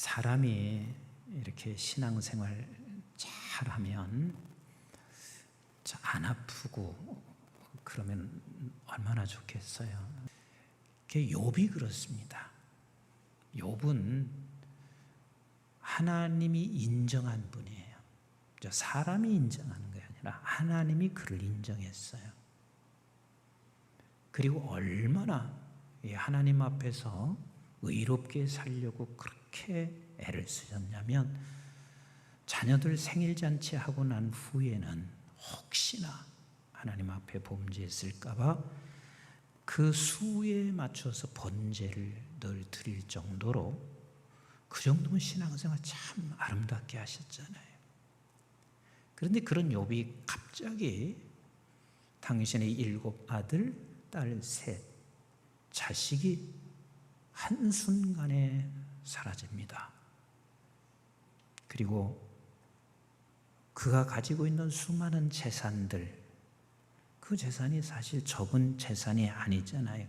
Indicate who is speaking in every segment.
Speaker 1: 사람이 이렇게 신앙생활 잘 하면 안 아프고 그러면 얼마나 좋겠어요. 그 욥이 그렇습니다. 욥은 하나님이 인정한 분이에요. 사람이 인정하는 게 아니라 하나님이 그를 인정했어요. 그리고 얼마나 하나님 앞에서 의롭게 살려고 그렇게 애를 쓰셨냐면 자녀들 생일 잔치 하고 난 후에는 혹시나 하나님 앞에 범죄했을까봐 그 수에 맞춰서 번제를 늘 드릴 정도로 그 정도면 신앙생활 참 아름답게 하셨잖아요. 그런데 그런 욥이 갑자기 당신의 일곱 아들, 딸 셋, 자식이 한순간에 사라집니다. 그리고 그가 가지고 있는 수많은 재산들, 그 재산이 사실 적은 재산이 아니잖아요.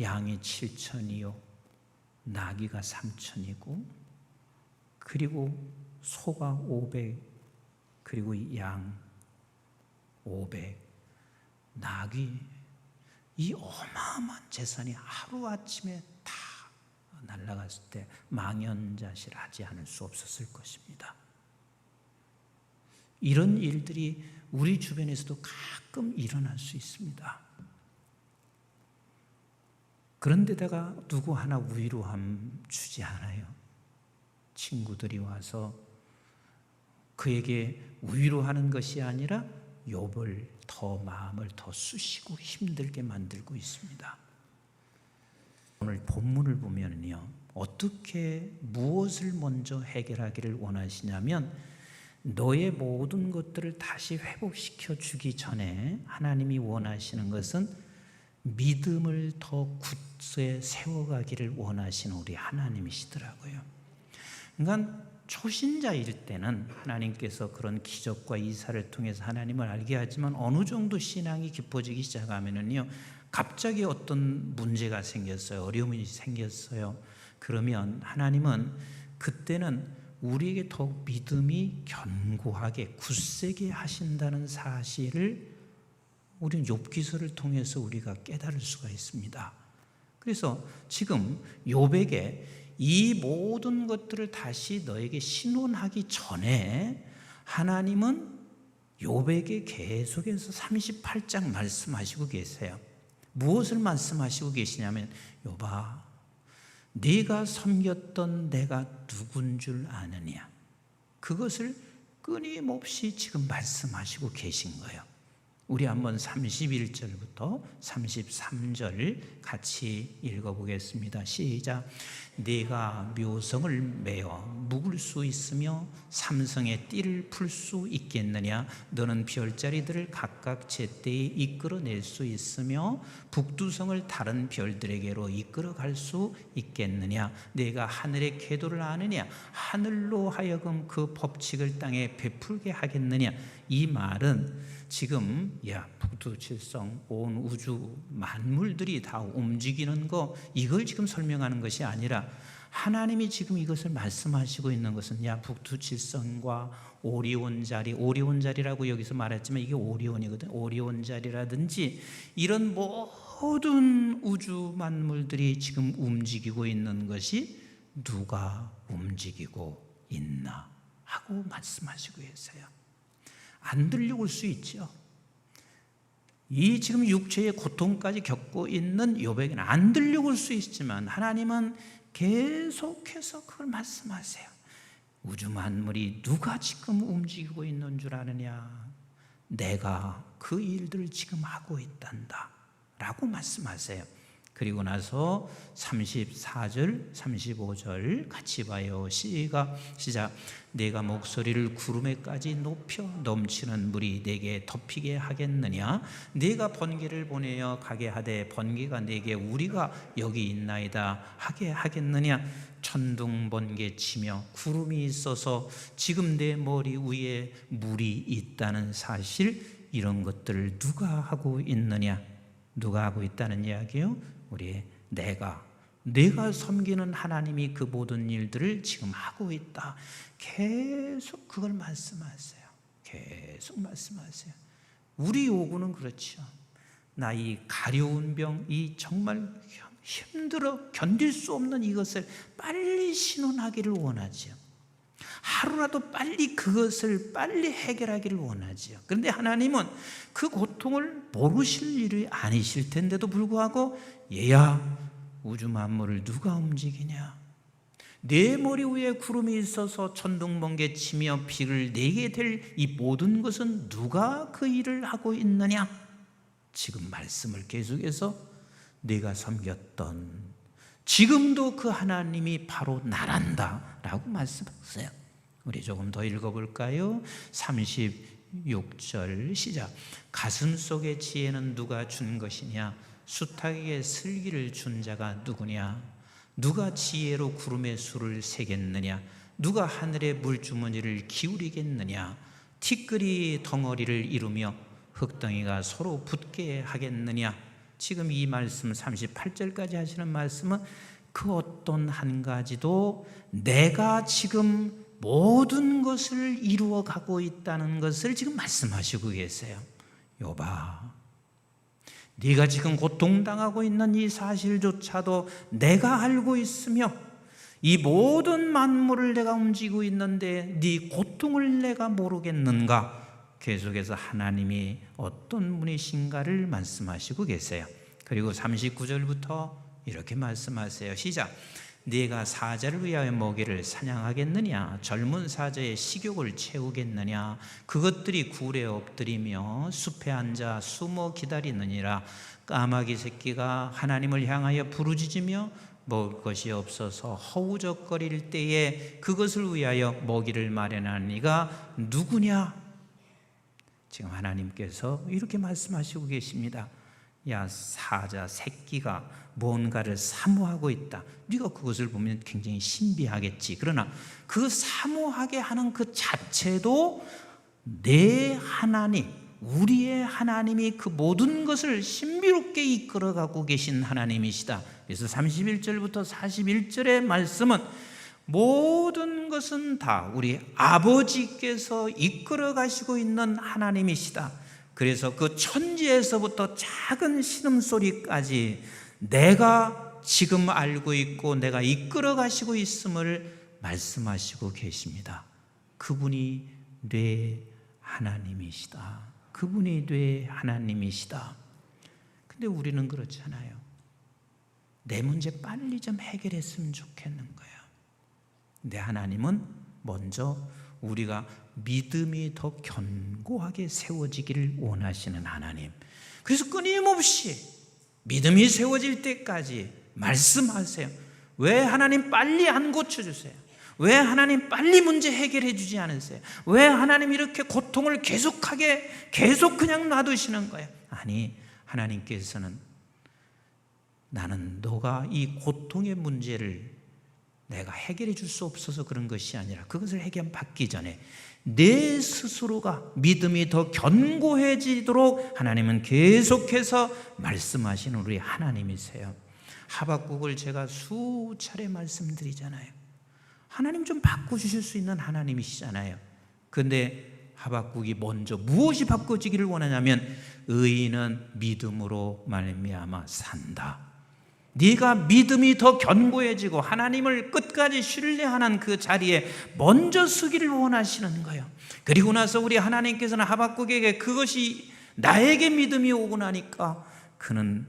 Speaker 1: 양이 7천이요. 나귀가 3천이고 그리고 소가 500 그리고 양 500 나귀 이 어마어마한 재산이 하루아침에 다 날아갔을 때 망연자실하지 않을 수 없었을 것입니다. 이런 일들이 우리 주변에서도 가끔 일어날 수 있습니다. 그런데다가 누구 하나 위로함 주지 않아요. 친구들이 와서 그에게 위로하는 것이 아니라 욥을 더 마음을 더 쑤시고 힘들게 만들고 있습니다. 오늘 본문을 보면요. 어떻게 무엇을 먼저 해결하기를 원하시냐면 너의 모든 것들을 다시 회복시켜 주기 전에 하나님이 원하시는 것은 믿음을 더 굳세 세워가기를 원하시는 우리 하나님이시더라고요. 그러니까 초신자일 때는 하나님께서 그런 기적과 이사를 통해서 하나님을 알게 하지만 어느 정도 신앙이 깊어지기 시작하면은요, 갑자기 어떤 문제가 생겼어요. 어려움이 생겼어요. 그러면 하나님은 그때는 우리에게 더욱 믿음이 견고하게 굳세게 하신다는 사실을 우리는 욥기서를 통해서 우리가 깨달을 수가 있습니다. 그래서 지금 욥에게 이 모든 것들을 다시 너에게 신원하기 전에 하나님은 욥에게 계속해서 38장 말씀하시고 계세요. 무엇을 말씀하시고 계시냐면 욥아 네가 섬겼던 내가 누군 줄 아느냐. 그것을 끊임없이 지금 말씀하시고 계신 거예요. 우리 한번 31절부터 33절 같이 읽어보겠습니다. 시작. 네가 묘성을 메어 묵을 수 있으며 삼성의 띠를 풀 수 있겠느냐? 너는 별자리들을 각각 제때에 이끌어낼 수 있으며 북두성을 다른 별들에게로 이끌어갈 수 있겠느냐? 네가 하늘의 궤도를 아느냐? 하늘로 하여금 그 법칙을 땅에 베풀게 하겠느냐? 이 말은 지금 야 북두칠성 온 우주 만물들이 다 움직이는 거 이걸 지금 설명하는 것이 아니라 하나님이 지금 이것을 말씀하시고 있는 것은 야 북두칠성과 오리온 자리 오리온 자리라고 여기서 말했지만 이게 오리온이거든 오리온 자리라든지 이런 모든 우주 만물들이 지금 움직이고 있는 것이 누가 움직이고 있나 하고 말씀하시고 계세요. 안 들려올 수 있죠. 이 지금 육체의 고통까지 겪고 있는 요백은 안 들려올 수 있지만 하나님은 계속해서 그걸 말씀하세요. 우주 만물이 누가 지금 움직이고 있는 줄 아느냐? 내가 그 일들을 지금 하고 있단다. 라고 말씀하세요. 그리고 나서 34절, 35절 같이 봐요. 시가 시작. 내가 목소리를 구름에까지 높여 넘치는 물이 내게 덮이게 하겠느냐? 내가 번개를 보내어 가게 하되 번개가 내게 우리가 여기 있나이다 하게 하겠느냐? 천둥 번개 치며 구름이 있어서 지금 내 머리 위에 물이 있다는 사실 이런 것들을 누가 하고 있느냐? 누가 하고 있다는 이야기요? 우리 내가 내가 섬기는 하나님이 그 모든 일들을 지금 하고 있다. 계속 그걸 말씀하세요. 계속 말씀하세요. 우리 요구는 그렇죠. 나 이 가려운 병, 이 정말 힘들어 견딜 수 없는 이것을 빨리 신원하기를 원하지요. 하루라도 빨리 그것을 빨리 해결하기를 원하지요. 그런데 하나님은 그 고통을 모르실 일이 아니실 텐데도 불구하고 얘야 우주 만물을 누가 움직이냐? 내 머리 위에 구름이 있어서 천둥 번개 치며 비를 내게 될 이 모든 것은 누가 그 일을 하고 있느냐? 지금 말씀을 계속해서 내가 섬겼던 지금도 그 하나님이 바로 나란다라고 말씀하세요. 우리 조금 더 읽어볼까요? 36절 시작. 가슴 속의 지혜는 누가 준 것이냐? 수탉에게 슬기를 준 자가 누구냐? 누가 지혜로 구름의 수를 세겠느냐? 누가 하늘의 물주머니를 기울이겠느냐? 티끌이 덩어리를 이루며 흙덩이가 서로 붙게 하겠느냐? 지금 이 말씀 38절까지 하시는 말씀은 그 어떤 한 가지도 내가 지금 모든 것을 이루어 가고 있다는 것을 지금 말씀하시고 계세요. 요봐. 네가 지금 고통당하고 있는 이 사실조차도 내가 알고 있으며 이 모든 만물을 내가 움직이고 있는데 네 고통을 내가 모르겠는가? 계속해서 하나님이 어떤 분이신가를 말씀하시고 계세요. 그리고 39절부터 이렇게 말씀하세요. 시작. 네가 사자를 위하여 먹이를 사냥하겠느냐? 젊은 사자의 식욕을 채우겠느냐? 그것들이 굴에 엎드리며 숲에 앉아 숨어 기다리느니라. 까마귀 새끼가 하나님을 향하여 부르짖으며 먹을 것이 없어서 허우적거릴 때에 그것을 위하여 먹이를 마련한 이가 누구냐? 지금 하나님께서 이렇게 말씀하시고 계십니다. 야 사자 새끼가 뭔가를 사모하고 있다. 네가 그것을 보면 굉장히 신비하겠지. 그러나 그 사모하게 하는 그 자체도 내 하나님, 우리의 하나님이 그 모든 것을 신비롭게 이끌어가고 계신 하나님이시다. 그래서 31절부터 41절의 말씀은 모든 것은 다 우리 아버지께서 이끌어 가시고 있는 하나님이시다. 그래서 그 천지에서부터 작은 신음소리까지 내가 지금 알고 있고 내가 이끌어 가시고 있음을 말씀하시고 계십니다. 그분이 뇌 하나님이시다. 그분이 뇌 하나님이시다. 근데 우리는 그렇지 않아요. 내 문제 빨리 좀 해결했으면 좋겠는 거예요. 내 하나님은 먼저 우리가 믿음이 더 견고하게 세워지기를 원하시는 하나님. 그래서 끊임없이 믿음이 세워질 때까지 말씀하세요. 왜 하나님 빨리 안 고쳐주세요? 왜 하나님 빨리 문제 해결해 주지 않으세요? 왜 하나님 이렇게 고통을 계속하게 계속 그냥 놔두시는 거예요? 아니, 하나님께서는 나는 너가 이 고통의 문제를 내가 해결해 줄 수 없어서 그런 것이 아니라 그것을 해결받기 전에 내 스스로가 믿음이 더 견고해지도록 하나님은 계속해서 말씀하시는 우리 하나님이세요. 하박국을 제가 수차례 말씀드리잖아요. 하나님 좀 바꿔주실 수 있는 하나님이시잖아요. 근데 하박국이 먼저 무엇이 바꿔지기를 원하냐면 의인은 믿음으로 말미암아 산다. 네가 믿음이 더 견고해지고 하나님을 끝까지 신뢰하는 그 자리에 먼저 서기를 원하시는 거예요. 그리고 나서 우리 하나님께서는 하박국에게 그것이 나에게 믿음이 오고 나니까 그는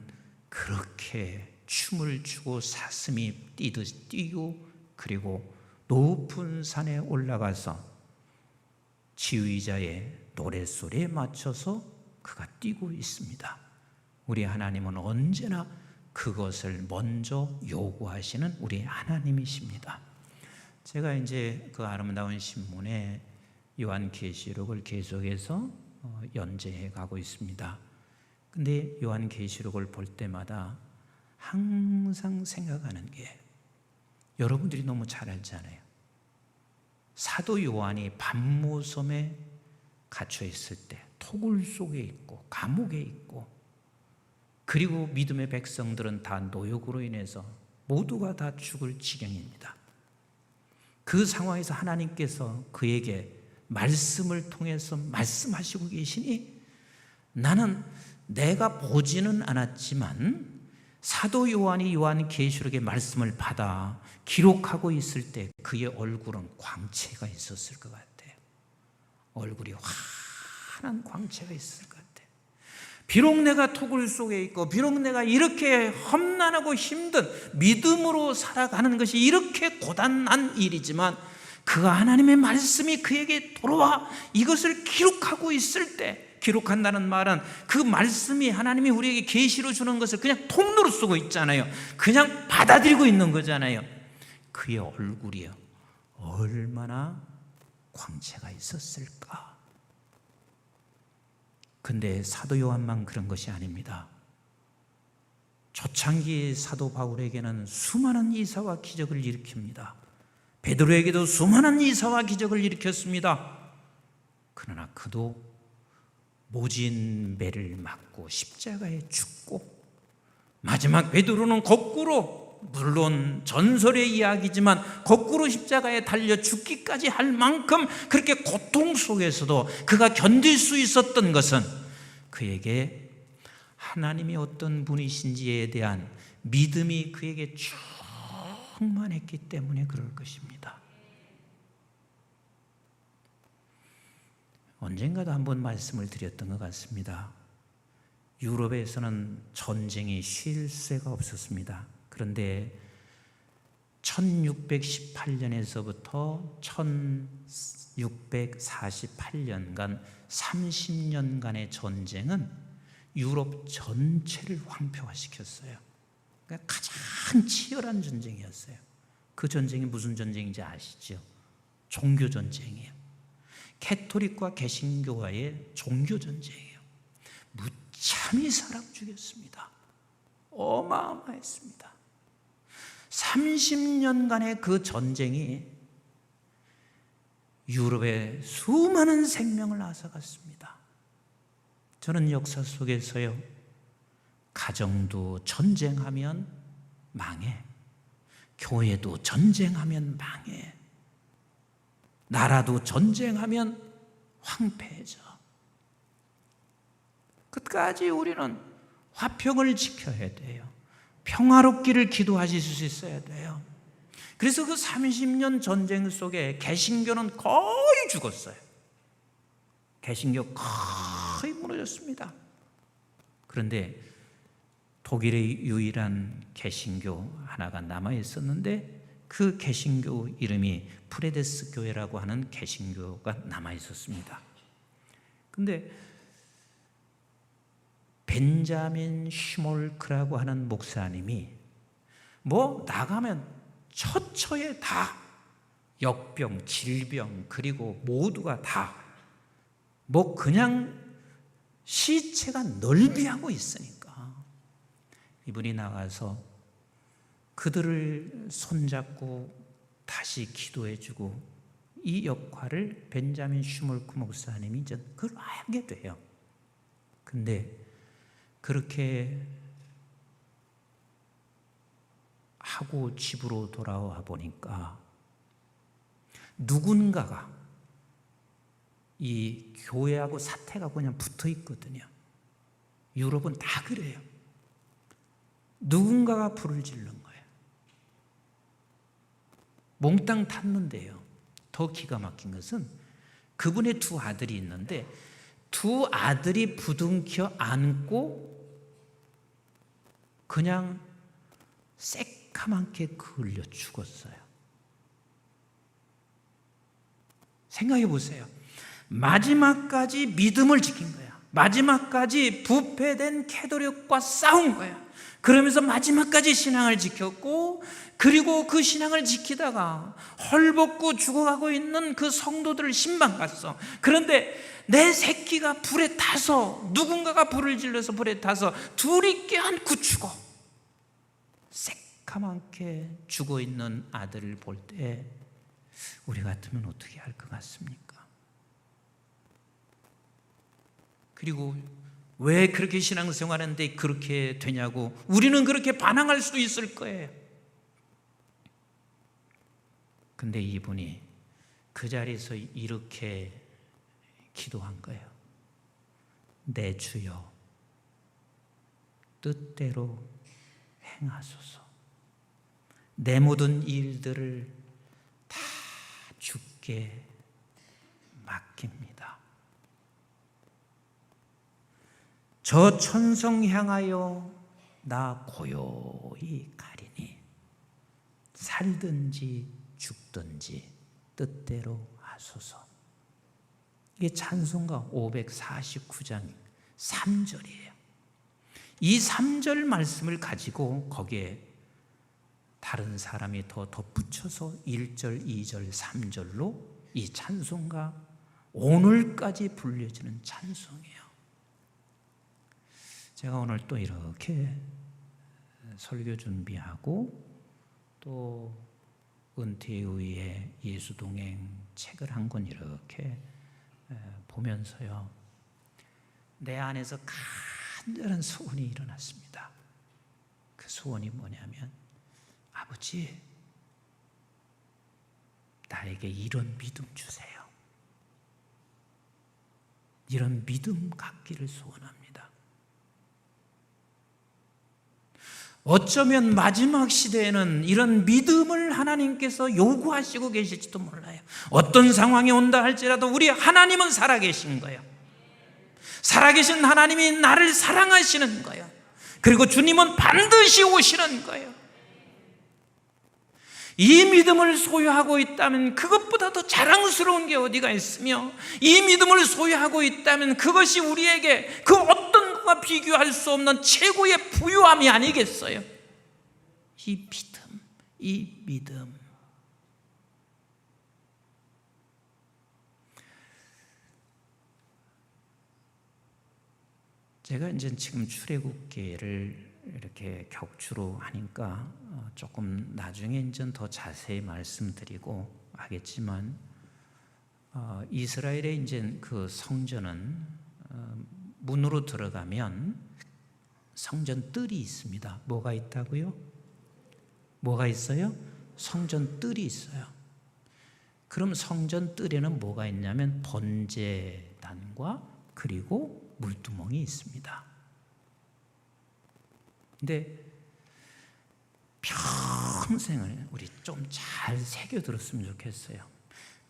Speaker 1: 그렇게 춤을 추고 사슴이 뛰듯 뛰고 그리고 높은 산에 올라가서 지휘자의 노랫소리에 맞춰서 그가 뛰고 있습니다. 우리 하나님은 언제나 그것을 먼저 요구하시는 우리 하나님이십니다. 제가 이제 그 아름다운 신문에 요한계시록을 계속해서 어, 연재해 가고 있습니다. 근데 요한계시록을 볼 때마다 항상 생각하는 게 여러분들이 너무 잘 알잖아요. 사도 요한이 밤모섬에 갇혀 있을 때 토굴 속에 있고 감옥에 있고 그리고 믿음의 백성들은 다 노역으로 인해서 모두가 다 죽을 지경입니다. 그 상황에서 하나님께서 그에게 말씀을 통해서 말씀하시고 계시니 나는 내가 보지는 않았지만 사도 요한이 요한 계시록의 말씀을 받아 기록하고 있을 때 그의 얼굴은 광채가 있었을 것 같아요. 얼굴이 환한 광채가 있을 것. 비록 내가 토굴 속에 있고 비록 내가 이렇게 험난하고 힘든 믿음으로 살아가는 것이 이렇게 고단한 일이지만 그 하나님의 말씀이 그에게 돌아와 이것을 기록하고 있을 때 기록한다는 말은 그 말씀이 하나님이 우리에게 계시로 주는 것을 그냥 통로로 쓰고 있잖아요. 그냥 받아들이고 있는 거잖아요. 그의 얼굴이요. 얼마나 광채가 있었을까? 근데 사도 요한만 그런 것이 아닙니다. 초창기 사도 바울에게는 수많은 이사와 기적을 일으킵니다. 베드로에게도 수많은 이사와 기적을 일으켰습니다. 그러나 그도 모진 매를 맞고 십자가에 죽고 마지막 베드로는 거꾸로 물론 전설의 이야기지만 거꾸로 십자가에 달려 죽기까지 할 만큼 그렇게 고통 속에서도 그가 견딜 수 있었던 것은 그에게 하나님이 어떤 분이신지에 대한 믿음이 그에게 충만했기 때문에 그럴 것입니다. 언젠가도 한번 말씀을 드렸던 것 같습니다. 유럽에서는 전쟁이 쉴 새가 없었습니다. 그런데 1618년에서부터 1648년간 30년간의 전쟁은 유럽 전체를 황폐화시켰어요. 그러니까 가장 치열한 전쟁이었어요. 그 전쟁이 무슨 전쟁인지 아시죠? 종교 전쟁이에요. 캐토릭과 개신교와의 종교 전쟁이에요. 무참히 사람 죽였습니다. 어마어마했습니다. 30년간의 그 전쟁이 유럽의 수많은 생명을 앗아갔습니다. 저는 역사 속에서요, 가정도 전쟁하면 망해. 교회도 전쟁하면 망해. 나라도 전쟁하면 황폐해져. 끝까지 우리는 화평을 지켜야 돼요. 평화롭기를 기도하실 수 있어야 돼요. 그래서 그 30년 전쟁 속에 개신교는 거의 죽었어요. 개신교 거의 무너졌습니다. 그런데 독일의 유일한 개신교 하나가 남아 있었는데 그 개신교 이름이 프레데스 교회라고 하는 개신교가 남아 있었습니다. 근데 벤자민 슈몰크라고 하는 목사님이 뭐 나가면 처처에 다 역병, 질병 그리고 모두가 다 뭐 그냥 시체가 널비하고 있으니까 이분이 나가서 그들을 손잡고 다시 기도해주고 이 역할을 벤자민 슈몰크 목사님이 이제 그걸 하게 돼요. 근데 그렇게 하고 집으로 돌아와 보니까 누군가가 이 교회하고 사태가 그냥 붙어 있거든요. 유럽은 다 그래요. 누군가가 불을 지른 거예요. 몽땅 탔는데요. 더 기가 막힌 것은 그분의 두 아들이 있는데 두 아들이 부둥켜 안고 그냥 새카맣게 그을려 죽었어요. 생각해 보세요. 마지막까지 믿음을 지킨 거야. 마지막까지 부패된 캐도릭과 싸운 거야. 그러면서 마지막까지 신앙을 지켰고, 그리고 그 신앙을 지키다가 헐벗고 죽어가고 있는 그 성도들을 신방 갔어. 그런데 내 새끼가 불에 타서 누군가가 불을 질러서 불에 타서 둘이 껴안고 죽어. 새카맣게 죽어 있는 아들을 볼 때 우리 같으면 어떻게 할 것 같습니까? 그리고 왜 그렇게 신앙생활하는데 그렇게 되냐고 우리는 그렇게 반항할 수도 있을 거예요. 근데 이분이 그 자리에서 이렇게 기도한 거예요. 내 주여, 뜻대로 행하소서. 내 모든 일들을 다 주께 맡깁니다. 저 천성 향하여 나 고요히 가리니 살든지 죽든지 뜻대로 하소서. 이게 찬송가 549장 3절이에요. 이 3절 말씀을 가지고 거기에 다른 사람이 더 덧붙여서 1절, 2절, 3절로 이 찬송가 오늘까지 불려지는 찬송이에요. 제가 오늘 또 이렇게 설교 준비하고 또 은퇴 후에 예수 동행 책을 한 권 이렇게 보면서요. 내 안에서 간절한 소원이 일어났습니다. 그 소원이 뭐냐면 아버지 나에게 이런 믿음 주세요. 이런 믿음 갖기를 소원합니다. 어쩌면 마지막 시대에는 이런 믿음을 하나님께서 요구하시고 계실지도 몰라요. 어떤 상황이 온다 할지라도 우리 하나님은 살아계신 거예요. 살아계신 하나님이 나를 사랑하시는 거예요. 그리고 주님은 반드시 오시는 거예요. 이 믿음을 소유하고 있다면 그것보다 더 자랑스러운 게 어디가 있으며 이 믿음을 소유하고 있다면 그것이 우리에게 그 어떤 비교할 수 없는 최고의 부유함이 아니겠어요? 이 믿음, 이 믿음. 제가 이제 지금 출애굽기를 이렇게 격주로 하니까 어, 조금 나중에 이제 더 자세히 말씀드리고 하겠지만 어, 이스라엘의 이제 그 성전은 어, 문으로 들어가면 성전 뜰이 있습니다. 뭐가 있다고요? 뭐가 있어요? 성전 뜰이 있어요. 그럼 성전 뜰에는 뭐가 있냐면 번제단과 그리고 물두멍이 있습니다. 근데 평생을 우리 좀 잘 새겨 들었으면 좋겠어요.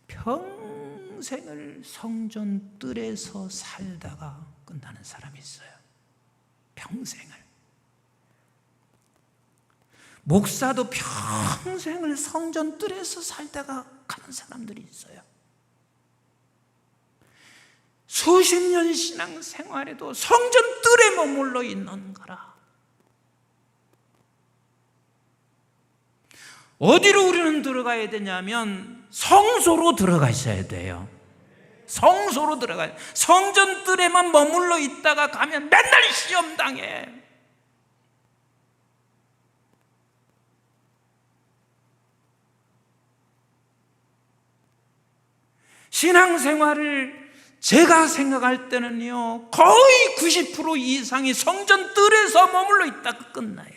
Speaker 1: 평 생을 성전 뜰에서 살다가 끝나는 사람이 있어요. 평생을. 목사도 평생을 성전 뜰에서 살다가 가는 사람들이 있어요. 수십 년 신앙 생활에도 성전 뜰에 머물러 있는 거라. 어디로 우리는 들어가야 되냐면 성소로 들어가셔야 돼요. 성소로 들어가요. 성전 뜰에만 머물러 있다가 가면 맨날 시험 당해. 신앙생활을 제가 생각할 때는요, 거의 90% 이상이 성전 뜰에서 머물러 있다가 끝나요.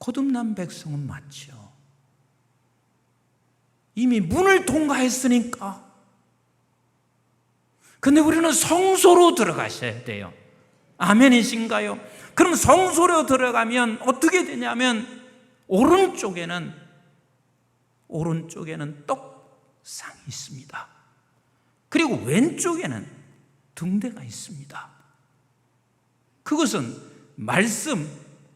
Speaker 1: 거듭난 백성은 맞죠. 이미 문을 통과했으니까. 근데 우리는 성소로 들어가셔야 돼요. 아멘이신가요? 그럼 성소로 들어가면 어떻게 되냐면 오른쪽에는 오른쪽에는 떡상이 있습니다. 그리고 왼쪽에는 등대가 있습니다. 그것은 말씀,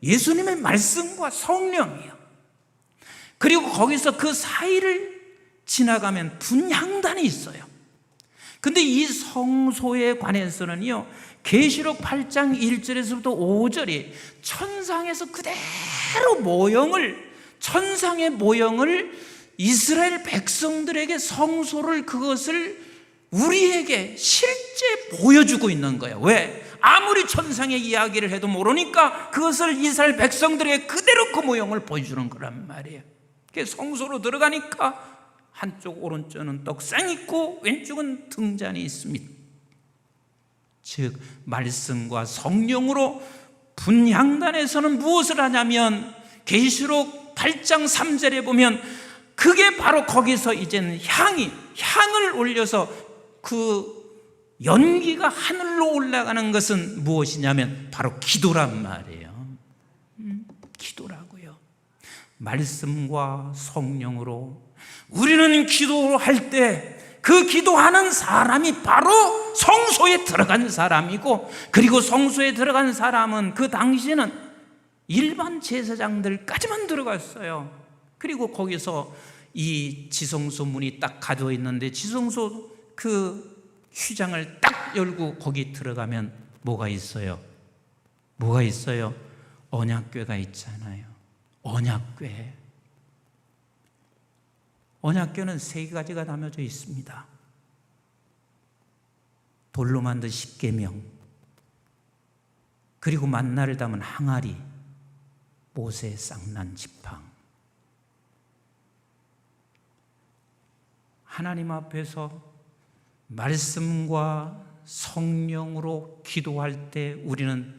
Speaker 1: 예수님의 말씀과 성령이요. 그리고 거기서 그 사이를 지나가면 분향단이 있어요. 근데 이 성소에 관해서는요, 계시록 8장 1절에서부터 5절이 천상에서 그대로 모형을, 천상의 모형을 이스라엘 백성들에게 성소를 그것을 우리에게 실제 보여주고 있는 거예요. 왜? 아무리 천상의 이야기를 해도 모르니까 그것을 이스라엘 백성들에게 그대로 그 모형을 보여주는 거란 말이에요. 성소로 들어가니까 한쪽 오른쪽은 떡상 있고 왼쪽은 등잔이 있습니다. 즉 말씀과 성령으로 분향단에서는 무엇을 하냐면 계시록 8장 3절에 보면 그게 바로 거기서 이제는 향이 향을 올려서 그 연기가 하늘로 올라가는 것은 무엇이냐면 바로 기도란 말이에요. 음, 기도라고요. 말씀과 성령으로 우리는 기도할 때 그 기도하는 사람이 바로 성소에 들어간 사람이고 그리고 성소에 들어간 사람은 그 당시에는 일반 제사장들까지만 들어갔어요. 그리고 거기서 이 지성소 문이 딱 가져 있는데 지성소 그 휘장을 딱 열고 거기 들어가면 뭐가 있어요? 뭐가 있어요? 언약궤가 있잖아요. 언약궤. 언약궤는 세 가지가 담겨져 있습니다. 돌로 만든 십계명, 그리고 만나를 담은 항아리, 모세 쌍난 지팡. 하나님 앞에서 말씀과 성령으로 기도할 때 우리는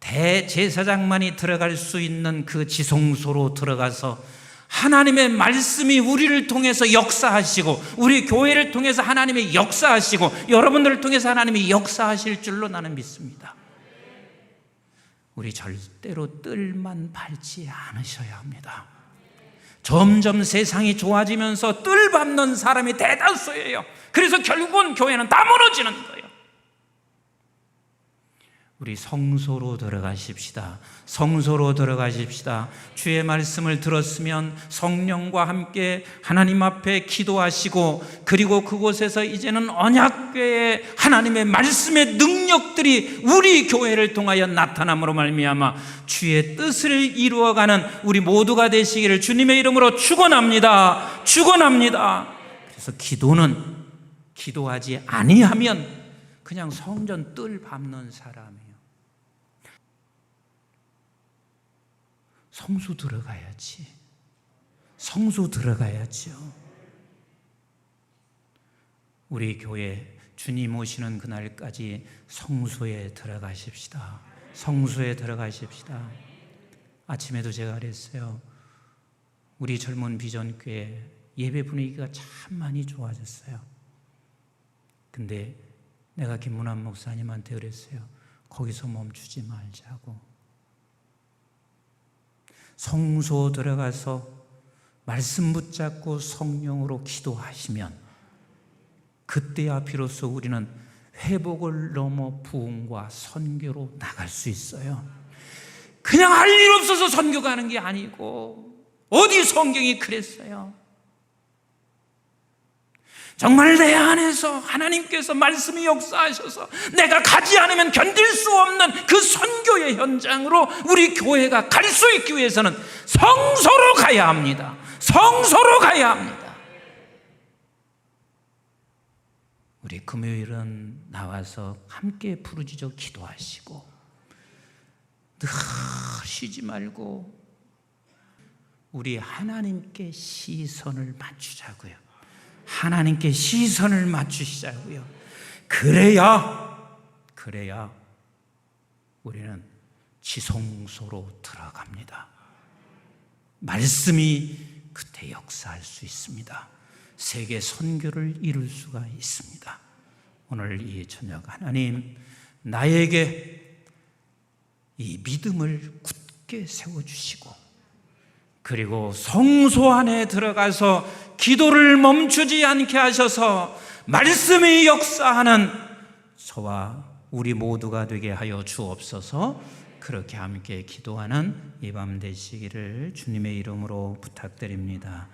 Speaker 1: 대제사장만이 들어갈 수 있는 그 지성소로 들어가서 하나님의 말씀이 우리를 통해서 역사하시고 우리 교회를 통해서 하나님이 역사하시고 여러분들을 통해서 하나님이 역사하실 줄로 나는 믿습니다. 우리 절대로 뜰만 밟지 않으셔야 합니다. 점점 세상이 좋아지면서 뜰 밟는 사람이 대다수예요. 그래서 결국은 교회는 다 무너지는 거예요. 우리 성소로 들어가십시다. 성소로 들어가십시다. 주의 말씀을 들었으면 성령과 함께 하나님 앞에 기도하시고 그리고 그곳에서 이제는 언약궤의 하나님의 말씀의 능력들이 우리 교회를 통하여 나타남으로 말미암아 주의 뜻을 이루어가는 우리 모두가 되시기를 주님의 이름으로 축원합니다. 축원합니다. 그래서 기도는 기도하지 아니하면 그냥 성전 뜰 밟는 사람이에요. 성수 들어가야지. 성수 들어가야죠. 우리 교회 주님 오시는 그날까지 성소에 들어가십시다. 성소에 들어가십시다. 아침에도 제가 그랬어요. 우리 젊은 비전교회 예배 분위기가 참 많이 좋아졌어요. 근데 내가 김문환 목사님한테 그랬어요. 거기서 멈추지 말자고. 성소 들어가서 말씀 붙잡고 성령으로 기도하시면 그때야 비로소 우리는 회복을 넘어 부흥과 선교로 나갈 수 있어요. 그냥 할 일 없어서 선교 가는 게 아니고 어디 성경이 그랬어요. 정말 내 안에서 하나님께서 말씀이 역사하셔서 내가 가지 않으면 견딜 수 없는 그 선교의 현장으로 우리 교회가 갈 수 있기 위해서는 성소로 가야 합니다. 성소로 가야 합니다. 우리 금요일은 나와서 함께 부르짖어 기도하시고 늘 쉬지 말고 우리 하나님께 시선을 맞추자고요. 하나님께 시선을 맞추시자고요. 그래야 그래야 우리는 지성소로 들어갑니다. 말씀이 그때 역사할 수 있습니다. 세계 선교를 이룰 수가 있습니다. 오늘 이 저녁 하나님 나에게 이 믿음을 굳게 세워 주시고 그리고 성소 안에 들어가서 기도를 멈추지 않게 하셔서 말씀이 역사하는 저와 우리 모두가 되게 하여 주옵소서 그렇게 함께 기도하는 이 밤 되시기를 주님의 이름으로 부탁드립니다.